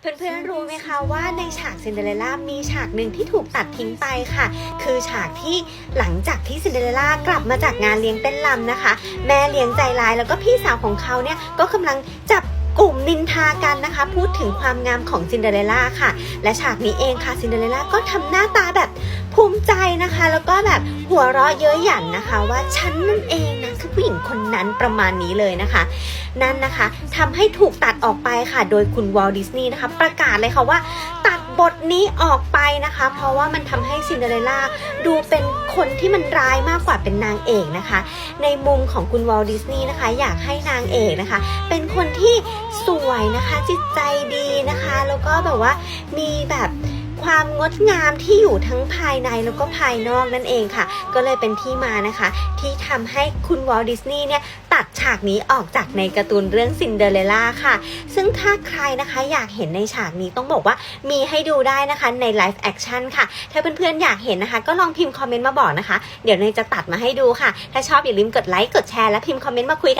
เพื่อนๆ รู้ไหมคะว่าในฉากซินเดอเรลล่ามีฉากหนึ่งที่ถูกตัดทิ้งไปค่ะ คือฉากที่หลังจากที่ซินเดอเรลล่ากลับมาจากงานเลี้ยงเต้นรำนะคะ แม่เลี้ยงใจร้ายแล้วก็พี่สาวของเขาเนี่ยก็กำลังจับกลุ่มนินทากันนะคะ พูดถึงความงามของซินเดอเรลล่าค่ะ และฉากนี้เองค่ะซินเดอเรลล่าก็ทำหน้าตาแบบภูมิใจนะคะ แล้วก็แบบหัวเราะเย้ยหยันนะคะ ว่าฉันนั่นเองนะคือผู้หญิง นั้นประมาณนี้เลยนะคะ นั่นนะคะทำให้ถูกตัดออกไปค่ะ โดยคุณวอลดิสนีย์นะคะประกาศเลยค่ะว่าตัดบทนี้ออกไปนะคะ เพราะว่ามันทำให้ซินเดอเรลล่าดูเป็นคนที่มันร้ายมากกว่าเป็นนางเอกนะคะ ในมุมของคุณวอลดิสนีย์นะคะ อยากให้นางเอกนะคะ เป็นคนที่สวยนะคะจิตใจดีนะคะ แล้วก็แบบว่ามีแบบ ความงดงามที่อยู่ทั้งภายในแล้วก็ภายนอกนั่นเองค่ะ ก็เลยเป็นที่มานะคะ ที่ทำให้คุณวอลดิสนีย์เนี่ยตัดฉากนี้ออกจากในการ์ตูนเรื่องซินเดอเรลล่าค่ะ ซึ่งถ้าใครนะคะอยากเห็นในฉากนี้ต้องบอกว่ามีให้ดูได้นะคะในไลฟ์แอคชั่นค่ะ ถ้าเพื่อนๆอยากเห็นนะคะ ก็ลองพิมพ์คอมเมนต์มาบอกนะคะ เดี๋ยวเนยจะตัดมาให้ดูค่ะ ถ้าชอบอย่าลืมกดไลค์กดแชร์และพิมพ์คอมเมนต์มาคุยกัน